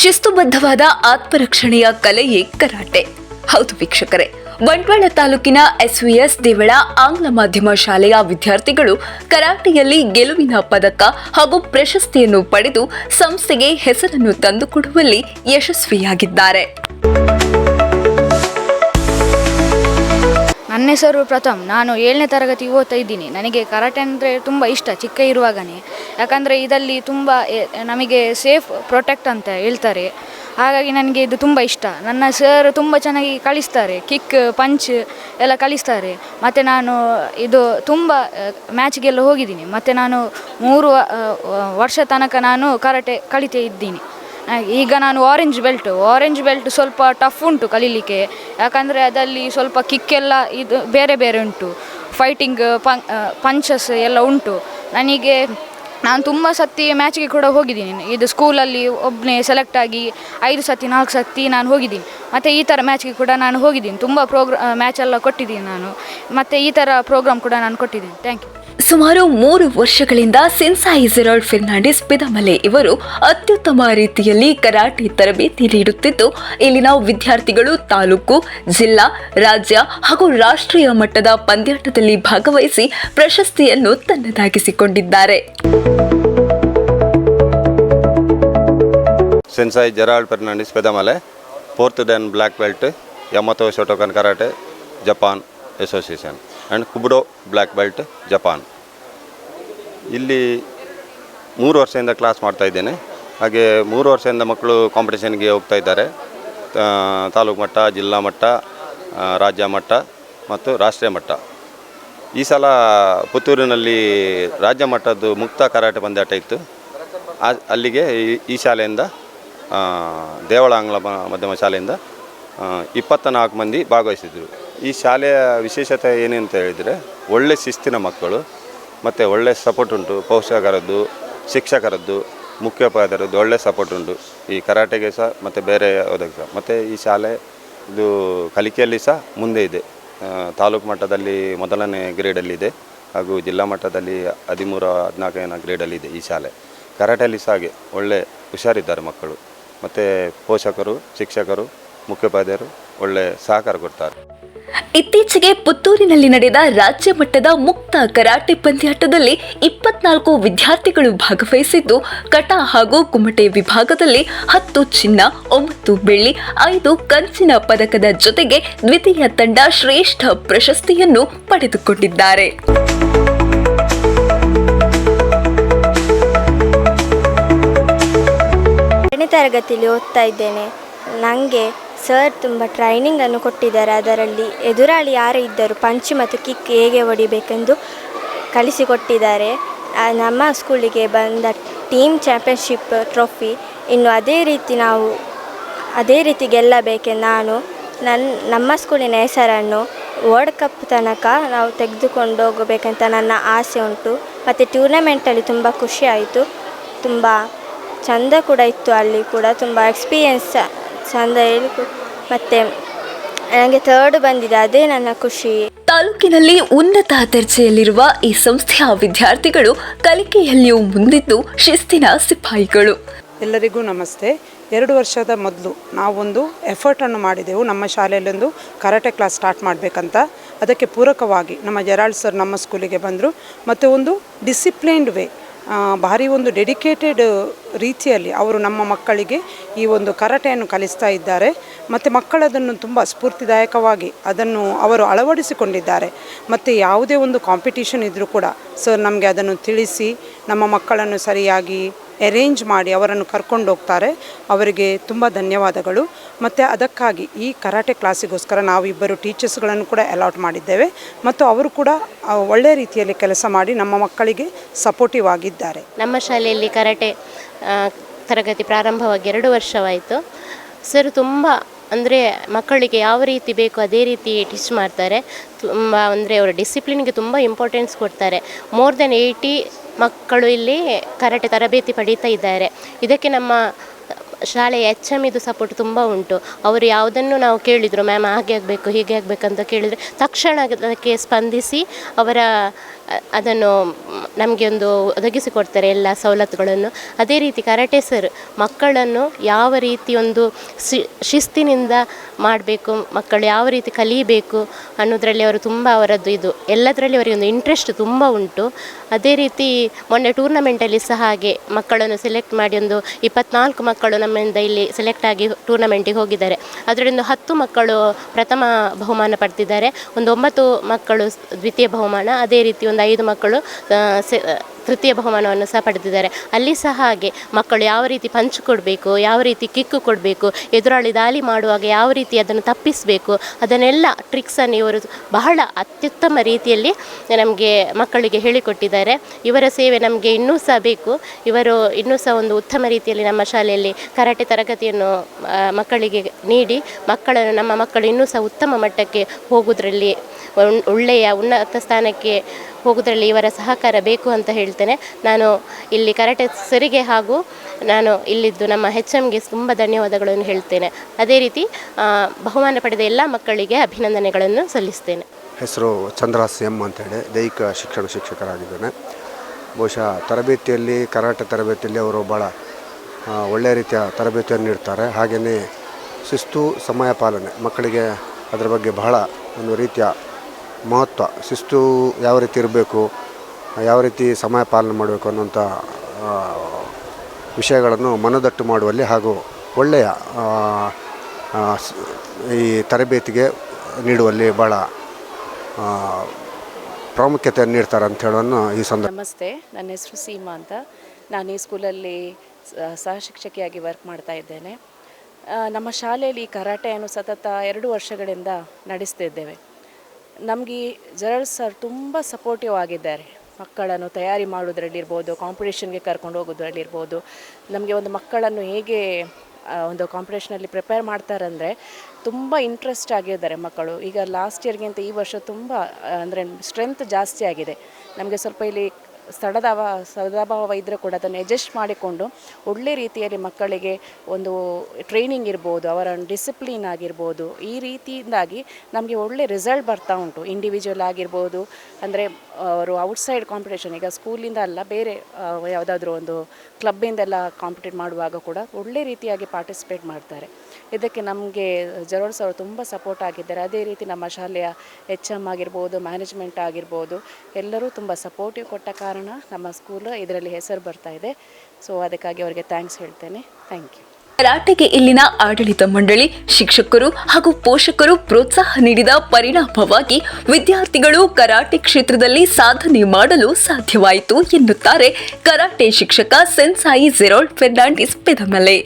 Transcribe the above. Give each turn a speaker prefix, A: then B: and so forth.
A: ಶಿಸ್ತುಬದ್ಧವಾದ ಆತ್ಮರಕ್ಷಣೆಯ ಕಲೆಯೇ karate. ಹೌದು ವೀಕ್ಷಕರೇ, ಬಂಟ್ವಾಳ ತಾಲೂಕಿನ ಎಸ್ವಿಎಸ್ ದೇವಳ ಆಂಗ್ಲ ಮಾಧ್ಯಮ ಶಾಲೆಯ ವಿದ್ಯಾರ್ಥಿಗಳು ಕರಾಟೆಯಲ್ಲಿ ಗೆಲುವಿನ ಪದಕ ಹಾಗೂ ಪ್ರಶಸ್ತಿಯನ್ನು ಪಡೆದು ಸಂಸ್ಥೆಗೆ ಹೆಸರನ್ನು ತಂದುಕೊಡುವಲ್ಲಿ ಯಶಸ್ವಿಯಾಗಿದ್ದಾರೆ.
B: ನನ್ನ ಹೆಸರು ಪ್ರಥಮ್. ನಾನು ಏಳನೇ ತರಗತಿ ಓದ್ತಾ ಇದ್ದೀನಿ. ನನಗೆ ಕರಾಟೆ ಅಂದರೆ ತುಂಬ ಇಷ್ಟ, ಚಿಕ್ಕ ಇರುವಾಗನೇ. ಯಾಕಂದರೆ ಇದರಲ್ಲಿ ತುಂಬ ನಮಗೆ ಸೇಫ್ ಪ್ರೊಟೆಕ್ಟ್ ಅಂತ ಹೇಳ್ತಾರೆ. ಹಾಗಾಗಿ ನನಗೆ ಇದು ತುಂಬ ಇಷ್ಟ. ನನ್ನ ಸರ್ ತುಂಬ ಚೆನ್ನಾಗಿ ಕಳಿಸ್ತಾರೆ. ಕಿಕ್ ಪಂಚ್ ಎಲ್ಲ ಕಳಿಸ್ತಾರೆ. ಮತ್ತು ನಾನು ಇದು ತುಂಬ ಮ್ಯಾಚ್ಗೆಲ್ಲ ಹೋಗಿದ್ದೀನಿ. ಮತ್ತು ನಾನು ಮೂರು ವರ್ಷ ತನಕ ನಾನು ಕರಾಟೆ ಕಲಿತೇ ಇದ್ದೀನಿ. ಈಗ ನಾನು ಆರೆಂಜ್ ಬೆಲ್ಟ್ ಆರೆಂಜ್ ಬೆಲ್ಟ್ ಸ್ವಲ್ಪ ಟಫ್ ಉಂಟು ಕಲೀಲಿಕ್ಕೆ. ಯಾಕಂದರೆ ಅದರಲ್ಲಿ ಸ್ವಲ್ಪ ಕಿಕ್ಕೆಲ್ಲ ಇದು ಬೇರೆ ಬೇರೆ ಉಂಟು. ಫೈಟಿಂಗ್ ಪಂಚಸ್ ಎಲ್ಲ ಉಂಟು. ನನಗೆ, ನಾನು ತುಂಬ ಸತಿ ಮ್ಯಾಚ್ಗೆ ಕೂಡ ಹೋಗಿದ್ದೀನಿ. ಇದು ಸ್ಕೂಲಲ್ಲಿ ಒಬ್ಬನೇ ಸೆಲೆಕ್ಟ್ ಆಗಿ ಐದು ಸತಿ ನಾಲ್ಕು ಸತಿ ನಾನು ಹೋಗಿದ್ದೀನಿ. ಮತ್ತು ಈ ಥರ ಮ್ಯಾಚ್ಗೆ ಕೂಡ ನಾನು ಹೋಗಿದ್ದೀನಿ. ತುಂಬ ಪ್ರೋಗ್ರಾ ಮ್ಯಾಚೆಲ್ಲ ಕೊಟ್ಟಿದ್ದೀನಿ ನಾನು. ಮತ್ತು ಈ ಥರ ಪ್ರೋಗ್ರಾಮ್ ಕೂಡ ನಾನು ಕೊಟ್ಟಿದ್ದೀನಿ. ಥ್ಯಾಂಕ್ ಯು
A: ಸುಮಾರು ಮೂರು ವರ್ಷಗಳಿಂದ ಸಿನ್ಸಾಯಿ ಫೆರ್ನಾಂಡಿಸ್ ಪಿದಮಲೆ ಇವರು ಅತ್ಯುತ್ತಮ ರೀತಿಯಲ್ಲಿ ಕರಾಟೆ ತರಬೇತಿ ನೀಡುತ್ತಿದ್ದು, ಇಲ್ಲಿನ ವಿದ್ಯಾರ್ಥಿಗಳು ತಾಲೂಕು, ಜಿಲ್ಲಾ, ರಾಜ್ಯ ಹಾಗೂ ರಾಷ್ಟ್ರೀಯ ಮಟ್ಟದ ಪಂದ್ಯಾಟದಲ್ಲಿ ಭಾಗವಹಿಸಿ ಪ್ರಶಸ್ತಿಯನ್ನು ತನ್ನದಾಗಿಸಿಕೊಂಡಿದ್ದಾರೆ.
C: Sensei Gerald Fernandes Pedamale fourth dan black belt, Yamato Shotokan karate, Japan association and Kobudo black belt, Japan. ಇಲ್ಲಿ ಮೂರು ವರ್ಷದಿಂದ ಕ್ಲಾಸ್ ಮಾಡ್ತಾ ಇದ್ದೇನೆ. ಹಾಗೆ ಮೂರು ವರ್ಷದಿಂದ ಮಕ್ಕಳು ಕಾಂಪಿಟೇಷನ್ಗೆ ಹೋಗ್ತಾ ಇದ್ದಾರೆ. ತಾಲೂಕು ಮಟ್ಟ, ಜಿಲ್ಲಾ ಮಟ್ಟ ರಾಜ್ಯ ಮಟ್ಟ ಮತ್ತು ರಾಷ್ಟ್ರೀಯ ಮಟ್ಟ. ಈ ಸಲ ಪುತ್ತೂರಿನಲ್ಲಿ ರಾಜ್ಯ ಮಟ್ಟದ್ದು ಮುಕ್ತ ಕರಾಟೆ ಪಂದ್ಯಾಟ ಇತ್ತು. ಅಲ್ಲಿಗೆ ಈ- ಶಾಲೆಯಿಂದ ದೇವಳ ಆಂಗ್ಲ ಮಾಧ್ಯಮ ಶಾಲೆಯಿಂದ ಇಪ್ಪತ್ತ ಮಂದಿ ಭಾಗವಹಿಸಿದರು. ಈ ಶಾಲೆಯ ವಿಶೇಷತೆ ಏನೇಂತ ಹೇಳಿದರೆ, ಒಳ್ಳೆ ಶಿಸ್ತಿನ ಮಕ್ಕಳು. ಮತ್ತು ಒಳ್ಳೆ ಸಪೋರ್ಟ್ ಉಂಟು. ಪೋಷಕರದ್ದು, ಶಿಕ್ಷಕರದ್ದು, ಮುಖ್ಯೋಪಾಧ್ಯಾಯರದ್ದು ಒಳ್ಳೆ ಸಪೋರ್ಟ್ ಉಂಟು. ಈ ಕರಾಟೆಗೆ ಸಹ, ಮತ್ತು ಬೇರೆ ಯಾವುದಕ್ಕೆ ಸಹ. ಮತ್ತು ಈ ಶಾಲೆ, ಇದು ಕಲಿಕೆಯಲ್ಲಿ ಸಹ ಮುಂದೆ ಇದೆ. ತಾಲೂಕು ಮಟ್ಟದಲ್ಲಿ ಮೊದಲನೇ ಗ್ರೇಡಲ್ಲಿದೆ ಹಾಗೂ ಜಿಲ್ಲಾ ಮಟ್ಟದಲ್ಲಿ ಹದಿಮೂರು, ಹದಿನಾಲ್ಕನೇ ಗ್ರೇಡಲ್ಲಿದೆ ಈ ಶಾಲೆ. ಕರಾಟೆಯಲ್ಲಿ ಸಹ ಹಾಗೆ, ಒಳ್ಳೆ ಹುಷಾರಿದ್ದಾರೆ ಮಕ್ಕಳು. ಮತ್ತು ಪೋಷಕರು, ಶಿಕ್ಷಕರು, ಮುಖ್ಯೋಪಾಧ್ಯಾಯರು ಒಳ್ಳೆ ಸಹಕಾರ ಕೊಡ್ತಾರೆ.
A: ಇತ್ತೀಚೆಗೆ ಪುತ್ತೂರಿನಲ್ಲಿ ನಡೆದ ರಾಜ್ಯ ಮಟ್ಟದ ಮುಕ್ತ ಕರಾಟೆ ಪಂದ್ಯಾಟದಲ್ಲಿ ಇಪ್ಪತ್ನಾಲ್ಕು ವಿದ್ಯಾರ್ಥಿಗಳು ಭಾಗವಹಿಸಿದ್ದು, ಕಟ ಹಾಗೂ ಕುಮಟೆ ವಿಭಾಗದಲ್ಲಿ ಹತ್ತು ಚಿನ್ನ, ಒಂಬತ್ತು ಬೆಳ್ಳಿ, ಐದು ಕಂಚಿನ ಪದಕದ ಜೊತೆಗೆ ದ್ವಿತೀಯ ತಂಡ ಶ್ರೇಷ್ಠ ಪ್ರಶಸ್ತಿಯನ್ನು ಪಡೆದುಕೊಂಡಿದ್ದಾರೆ.
D: ತರಗತಿಯಲ್ಲಿ ಓದ್ತಾ ಇದ್ದೇನೆ. ನನಗೆ ಸರ್, ತುಂಬ ಟ್ರೈನಿಂಗನ್ನು ಕೊಟ್ಟಿದ್ದಾರೆ. ಅದರಲ್ಲಿ ಎದುರಾಳಿ ಯಾರೇ ಇದ್ದರೂ ಪಂಚ್ ಮತ್ತು ಕಿಕ್ ಹೇಗೆ ಹೊಡಿಬೇಕೆಂದು ಕಲಿಸಿಕೊಟ್ಟಿದ್ದಾರೆ. ನಮ್ಮ ಸ್ಕೂಲಿಗೆ ಬಂದ ಟೀಮ್ ಚಾಂಪಿಯನ್ಶಿಪ್ ಟ್ರೋಫಿ ಇನ್ನು ಅದೇ ರೀತಿ ನಾವು ಅದೇ ರೀತಿ ಗೆಲ್ಲಬೇಕೆಂದು ನಾನು ನನ್ನ ನಮ್ಮ ಸ್ಕೂಲಿನ ಹೆಸರನ್ನು ವರ್ಲ್ಡ್ ಕಪ್ ತನಕ ನಾವು ತೆಗೆದುಕೊಂಡು ಹೋಗಬೇಕಂತ ನನ್ನ ಆಸೆ ಉಂಟು. ಮತ್ತು ಟೂರ್ನಮೆಂಟಲ್ಲಿ ತುಂಬ ಖುಷಿ ಆಯಿತು. ತುಂಬ ಚಂದ ಕೂಡ ಇತ್ತು ಅಲ್ಲಿ ಕೂಡ. ತುಂಬ ಎಕ್ಸ್ಪೀರಿಯನ್ಸ್ ಚಂದ ಹೇಳಿಕೊಟ್ಟು ಮತ್ತು ನನಗೆ ಥರ್ಡ್ ಬಂದಿದೆ ಅದೇ ನನ್ನ ಖುಷಿ.
A: ತಾಲೂಕಿನಲ್ಲಿ ಉನ್ನತ ದರ್ಜೆಯಲ್ಲಿರುವ ಈ ಸಂಸ್ಥೆಯ ವಿದ್ಯಾರ್ಥಿಗಳು ಕಲಿಕೆಯಲ್ಲಿಯೂ ಮುಂದಿದ್ದು ಶಿಸ್ತಿನ ಸಿಪಾಯಿಗಳು.
E: ಎಲ್ಲರಿಗೂ ನಮಸ್ತೆ. ಎರಡು ವರ್ಷದ ಮೊದಲು ನಾವೊಂದು ಎಫರ್ಟನ್ನು ಮಾಡಿದೆವು. ನಮ್ಮ ಶಾಲೆಯಲ್ಲೊಂದು ಕರಾಟೆ ಕ್ಲಾಸ್ ಸ್ಟಾರ್ಟ್ ಮಾಡಬೇಕಂತ. ಅದಕ್ಕೆ ಪೂರಕವಾಗಿ ನಮ್ಮ ಜೆರಾಲ್ಡ್ ಸರ್ ನಮ್ಮ ಸ್ಕೂಲಿಗೆ ಬಂದರು. ಮತ್ತು ಒಂದು ಡಿಸಿಪ್ಲೈನ್ಡ್ ವೇ ಭಾರಿ ಒಂದು ಡೆಡಿಕೇಟೆಡ್ ರೀತಿಯಲ್ಲಿ ಅವರು ನಮ್ಮ ಮಕ್ಕಳಿಗೆ ಈ ಒಂದು ಕರಾಟೆಯನ್ನು ಕಲಿಸ್ತಾ ಇದ್ದಾರೆ. ಮತ್ತು ಮಕ್ಕಳದನ್ನು ತುಂಬ ಸ್ಫೂರ್ತಿದಾಯಕವಾಗಿ ಅದನ್ನು ಅವರು ಅಳವಡಿಸಿಕೊಂಡಿದ್ದಾರೆ. ಮತ್ತು ಯಾವುದೇ ಒಂದು ಕಾಂಪಿಟೀಷನ್ ಇದ್ದರೂ ಕೂಡ ಸರ್ ನಮಗೆ ಅದನ್ನು ತಿಳಿಸಿ, ನಮ್ಮ ಮಕ್ಕಳನ್ನು ಸರಿಯಾಗಿ ಅರೇಂಜ್ ಮಾಡಿ ಅವರನ್ನು ಕರ್ಕೊಂಡು ಹೋಗ್ತಾರೆ. ಅವರಿಗೆ ತುಂಬ ಧನ್ಯವಾದಗಳು. ಮತ್ತು ಅದಕ್ಕಾಗಿ ಈ ಕರಾಟೆ ಕ್ಲಾಸಿಗೋಸ್ಕರ ನಾವು ಇಬ್ಬರು ಟೀಚರ್ಸ್ಗಳನ್ನು ಕೂಡ ಅಲಾಟ್ ಮಾಡಿದ್ದೇವೆ. ಮತ್ತು ಅವರು ಕೂಡ ಒಳ್ಳೆಯ ರೀತಿಯಲ್ಲಿ ಕೆಲಸ ಮಾಡಿ ನಮ್ಮ ಮಕ್ಕಳಿಗೆ ಸಪೋರ್ಟಿವ್ ಆಗಿದ್ದಾರೆ.
F: ನಮ್ಮ ಶಾಲೆಯಲ್ಲಿ ಕರಾಟೆ ತರಗತಿ ಪ್ರಾರಂಭವಾಗಿ ಎರಡು ವರ್ಷವಾಯಿತು. ಸರ್ ತುಂಬ, ಅಂದರೆ ಮಕ್ಕಳಿಗೆ ಯಾವ ರೀತಿ ಬೇಕು ಅದೇ ರೀತಿ ಟೀಚ್ ಮಾಡ್ತಾರೆ. ತುಂಬ, ಅಂದರೆ ಅವರು ಡಿಸಿಪ್ಲಿನ್ಗೆ ತುಂಬ ಇಂಪಾರ್ಟೆನ್ಸ್ ಕೊಡ್ತಾರೆ. ಮೋರ್ ದೆನ್ ಏಯ್ಟಿ ಮಕ್ಕಳು ಇಲ್ಲಿ ಕರಾಟೆ ತರಬೇತಿ ಪಡೀತಾ ಇದ್ದಾರೆ. ಇದಕ್ಕೆ ನಮ್ಮ ಶಾಲೆಯ ಎಚ್ ಎಂ ಇದು ಸಪೋರ್ಟ್ ತುಂಬ ಉಂಟು. ಅವರು ಯಾವುದನ್ನು ನಾವು ಕೇಳಿದರು, ಮ್ಯಾಮ್ ಹಾಗೆ ಆಗಬೇಕು, ಹೀಗೆ ಆಗಬೇಕಂತ ಕೇಳಿದರೆ ತಕ್ಷಣ ಅದಕ್ಕೆ ಸ್ಪಂದಿಸಿ ಅವರ ಅದನ್ನು ನಮಗೆ ಒಂದು ಒದಗಿಸಿಕೊಡ್ತಾರೆ ಎಲ್ಲ ಸವಲತ್ತುಗಳನ್ನು. ಅದೇ ರೀತಿ ಕರಾಟೆ ಸರ್, ಮಕ್ಕಳನ್ನು ಯಾವ ರೀತಿ ಒಂದು ಶಿಸ್ತಿನಿಂದ ಮಾಡಬೇಕು, ಮಕ್ಕಳು ಯಾವ ರೀತಿ ಕಲಿಯಬೇಕು ಅನ್ನೋದರಲ್ಲಿ ಅವರು ತುಂಬ ಅವರದ್ದು ಇದು. ಎಲ್ಲದರಲ್ಲಿ ಅವರಿಗೆ ಒಂದು ಇಂಟ್ರೆಸ್ಟ್ ತುಂಬ ಉಂಟು. ಅದೇ ರೀತಿ ಮೊನ್ನೆ ಟೂರ್ನಮೆಂಟಲ್ಲಿ ಸಹ ಹಾಗೆ ಮಕ್ಕಳನ್ನು ಸೆಲೆಕ್ಟ್ ಮಾಡಿ ಒಂದು ಇಪ್ಪತ್ನಾಲ್ಕು ಮಕ್ಕಳು ನಮ್ಮಿಂದ ಇಲ್ಲಿ ಸೆಲೆಕ್ಟ್ ಆಗಿ ಟೂರ್ನಮೆಂಟಿಗೆ ಹೋಗಿದ್ದಾರೆ. ಅದರಿಂದ ಹತ್ತು ಮಕ್ಕಳು ಪ್ರಥಮ ಬಹುಮಾನ ಪಡೆದಿದ್ದಾರೆ. ಒಂದು ಒಂಬತ್ತು ಮಕ್ಕಳು ದ್ವಿತೀಯ ಬಹುಮಾನ. ಅದೇ ರೀತಿ ಒಂದು ಐದು ಮಕ್ಕಳು ಸೆ- ತೃತೀಯ ಬಹುಮಾನವನ್ನು ಸಹ ಪಡೆದಿದ್ದಾರೆ. ಅಲ್ಲಿ ಸಹ ಹಾಗೆ ಮಕ್ಕಳು ಯಾವ ರೀತಿ ಪಂಚ್ ಕೊಡಬೇಕು, ಯಾವ ರೀತಿ ಕಿಕ್ಕು ಕೊಡಬೇಕು, ಎದುರಾಳಿ ದಾಳಿ ಮಾಡುವಾಗ ಯಾವ ರೀತಿ ಅದನ್ನು ತಪ್ಪಿಸಬೇಕು, ಅದನ್ನೆಲ್ಲ ಟ್ರಿಕ್ಸನ್ನು ಇವರು ಬಹಳ ಅತ್ಯುತ್ತಮ ರೀತಿಯಲ್ಲಿ ನಮಗೆ ಮಕ್ಕಳಿಗೆ ಹೇಳಿಕೊಟ್ಟಿದ್ದಾರೆ. ಇವರ ಸೇವೆ ನಮಗೆ ಇನ್ನೂ ಸಹ ಬೇಕು. ಇವರು ಇನ್ನೂ ಸಹ ಒಂದು ಉತ್ತಮ ರೀತಿಯಲ್ಲಿ ನಮ್ಮ ಶಾಲೆಯಲ್ಲಿ ಕರಾಟೆ ತರಗತಿಯನ್ನು ಮಕ್ಕಳಿಗೆ ನೀಡಿ ಮಕ್ಕಳನ್ನು, ನಮ್ಮ ಮಕ್ಕಳು ಇನ್ನೂ ಸಹ ಉತ್ತಮ ಮಟ್ಟಕ್ಕೆ ಹೋಗುವುದರಲ್ಲಿ ಒಳ್ಳೆಯ ಉನ್ನತ ಸ್ಥಾನಕ್ಕೆ ಹೋಗುವುದರಲ್ಲಿ ಇವರ ಸಹಕಾರ ಬೇಕು ಅಂತ ಹೇಳ್ತೇನೆ. ನಾನು ಇಲ್ಲಿ ಕರಾಟೆ ಸರಿಗೆ ಹಾಗೂ ನಾನು ಇಲ್ಲಿದ್ದು ನಮ್ಮ ಹೆಚ್ ಎಮ್ಗೆ ತುಂಬ ಧನ್ಯವಾದಗಳನ್ನು ಹೇಳ್ತೇನೆ. ಅದೇ ರೀತಿ ಬಹುಮಾನ ಪಡೆದ ಎಲ್ಲ ಮಕ್ಕಳಿಗೆ ಅಭಿನಂದನೆಗಳನ್ನು ಸಲ್ಲಿಸ್ತೇನೆ.
G: ಹೆಸರು ಚಂದ್ರಾಸ್ ಎಂ ಅಂತೇಳಿ, ದೈಹಿಕ ಶಿಕ್ಷಣ ಶಿಕ್ಷಕರಾಗಿದ್ದೇನೆ. ಬಹುಶಃ ತರಬೇತಿಯಲ್ಲಿ, ಕರಾಟೆ ತರಬೇತಿಯಲ್ಲಿ ಅವರು ಭಾಳ ಒಳ್ಳೆಯ ರೀತಿಯ ತರಬೇತಿಯನ್ನು ನೀಡ್ತಾರೆ. ಹಾಗೆಯೇ ಶಿಸ್ತು, ಸಮಯ ಪಾಲನೆ, ಮಕ್ಕಳಿಗೆ ಅದರ ಬಗ್ಗೆ ಬಹಳ ಒಂದು ರೀತಿಯ ಮಹತ್ವ. ಶಿಸ್ತು ಯಾವ ರೀತಿ ಇರಬೇಕು ಯಾವ ರೀತಿ ಸಮಯ ಪಾಲನೆ ಮಾಡಬೇಕು ಅನ್ನುವಂಥ ವಿಷಯಗಳನ್ನು ಮನದಟ್ಟು ಮಾಡುವಲ್ಲಿ ಹಾಗೂ ಒಳ್ಳೆಯ ಈ ತರಬೇತಿಗೆ ನೀಡುವಲ್ಲಿ ಭಾಳ ಪ್ರಾಮುಖ್ಯತೆಯನ್ನು ನೀಡ್ತಾರೆ ಅಂತ ಹೇಳೋಣ ಈ ಸಂದರ್ಭ.
H: ನಮಸ್ತೆ, ನನ್ನ ಹೆಸರು ಸೀಮಾ ಅಂತ. ನಾನು ಈ ಸ್ಕೂಲಲ್ಲಿ ಸಹ ಶಿಕ್ಷಕಿಯಾಗಿ ವರ್ಕ್ ಮಾಡ್ತಾ ಇದ್ದೇನೆ. ನಮ್ಮ ಶಾಲೆಯಲ್ಲಿ ಕರಾಟೆಯನ್ನು ಸತತ ಎರಡು ವರ್ಷಗಳಿಂದ ನಡೆಸ್ತಿದ್ದೇವೆ ನಮಗೆ ಜರಳ್ ಸರ್ ತುಂಬ ಸಪೋರ್ಟಿವ್ ಆಗಿದ್ದಾರೆ. ಮಕ್ಕಳನ್ನು ತಯಾರಿ ಮಾಡೋದ್ರಲ್ಲಿರ್ಬೋದು ಕಾಂಪಿಟೇಷನ್ಗೆ ಕರ್ಕೊಂಡು ಹೋಗೋದ್ರಲ್ಲಿರ್ಬೋದು ನಮಗೆ ಒಂದು ಮಕ್ಕಳನ್ನು ಹೇಗೆ ಒಂದು ಕಾಂಪಿಟೇಷನಲ್ಲಿ ಪ್ರಿಪೇರ್ ಮಾಡ್ತಾರಂದರೆ ತುಂಬ ಇಂಟ್ರೆಸ್ಟ್ ಆಗಿದ್ದಾರೆ ಮಕ್ಕಳು. ಈಗ ಲಾಸ್ಟ್ ಇಯರ್ಗಿಂತ ಈ ವರ್ಷ ತುಂಬ, ಅಂದರೆ ಸ್ಟ್ರೆಂತ್ ಜಾಸ್ತಿ ಆಗಿದೆ. ನಮಗೆ ಸ್ವಲ್ಪ ಇಲ್ಲಿ ಸ್ಥಳದ ಅವ ಸದಾಭಾವ ಇದ್ದರೂ ಕೂಡ ಅದನ್ನು ಅಡ್ಜಸ್ಟ್ ಮಾಡಿಕೊಂಡು ಒಳ್ಳೆ ರೀತಿಯಲ್ಲಿ ಮಕ್ಕಳಿಗೆ ಒಂದು ಟ್ರೈನಿಂಗ್ ಇರ್ಬೋದು, ಅವರ ಡಿಸಿಪ್ಲಿನ್ ಆಗಿರ್ಬೋದು. ಈ ರೀತಿಯಿಂದಾಗಿ ನಮಗೆ ಒಳ್ಳೆ ರಿಸಲ್ಟ್ ಬರ್ತಾ ಉಂಟು. ಇಂಡಿವಿಜುವಲ್ ಆಗಿರ್ಬೋದು, ಅಂದರೆ ಅವರು ಔಟ್ಸೈಡ್ ಕಾಂಪಿಟೇಷನ್ ಈಗ ಸ್ಕೂಲಿಂದ ಅಲ್ಲ, ಬೇರೆ ಯಾವುದಾದ್ರೂ ಒಂದು ಕ್ಲಬ್ಬಿಂದೆಲ್ಲ ಕಾಂಪಿಟೇಟ್ ಮಾಡುವಾಗ ಕೂಡ ಒಳ್ಳೆ ರೀತಿಯಾಗಿ ಪಾರ್ಟಿಸಿಪೇಟ್ ಮಾಡ್ತಾರೆ. ಇದಕ್ಕೆ ನಮಗೆ ಜರೋಲ್ಸ್ ಅವರು ತುಂಬ ಸಪೋರ್ಟ್ ಆಗಿದ್ದಾರೆ. ಅದೇ ರೀತಿ ನಮ್ಮ ಶಾಲೆಯ ಎಚ್ ಎಂ ಆಗಿರ್ಬೋದು ಮ್ಯಾನೇಜ್ಮೆಂಟ್ ಆಗಿರ್ಬೋದು, ಎಲ್ಲರೂ ತುಂಬ ಸಪೋರ್ಟಿವ್ ಕೊಟ್ಟ ಕಾರಣ ನಮ್ಮ ಸ್ಕೂಲ್ ಇದರಲ್ಲಿ ಹೆಸರು ಬರ್ತಾ ಇದೆ. ಸೊ ಅದಕ್ಕಾಗಿ ಅವರಿಗೆ ಥ್ಯಾಂಕ್ಸ್ ಹೇಳ್ತೇನೆ. ಥ್ಯಾಂಕ್ ಯು
A: ಕರಾಟೆಗೆ ಇಲ್ಲಿನ ಆಡಳಿತ ಮಂಡಳಿ ಶಿಕ್ಷಕರು ಹಾಗೂ ಪೋಷಕರು ಪ್ರೋತ್ಸಾಹ ನೀಡಿದ ಪರಿಣಾಮವಾಗಿ ವಿದ್ಯಾರ್ಥಿಗಳು ಕರಾಟೆ ಕ್ಷೇತ್ರದಲ್ಲಿ ಸಾಧನೆ ಮಾಡಲು ಸಾಧ್ಯವಾಯಿತು ಎನ್ನುತ್ತಾರೆ ಕರಾಟೆ ಶಿಕ್ಷಕ ಸೆನ್ಸಾಯಿ ಜೆರೋಲ್ಡ್ ಫೆರ್ನಾಂಡಿಸ್ ಪೆದಮಲೆ.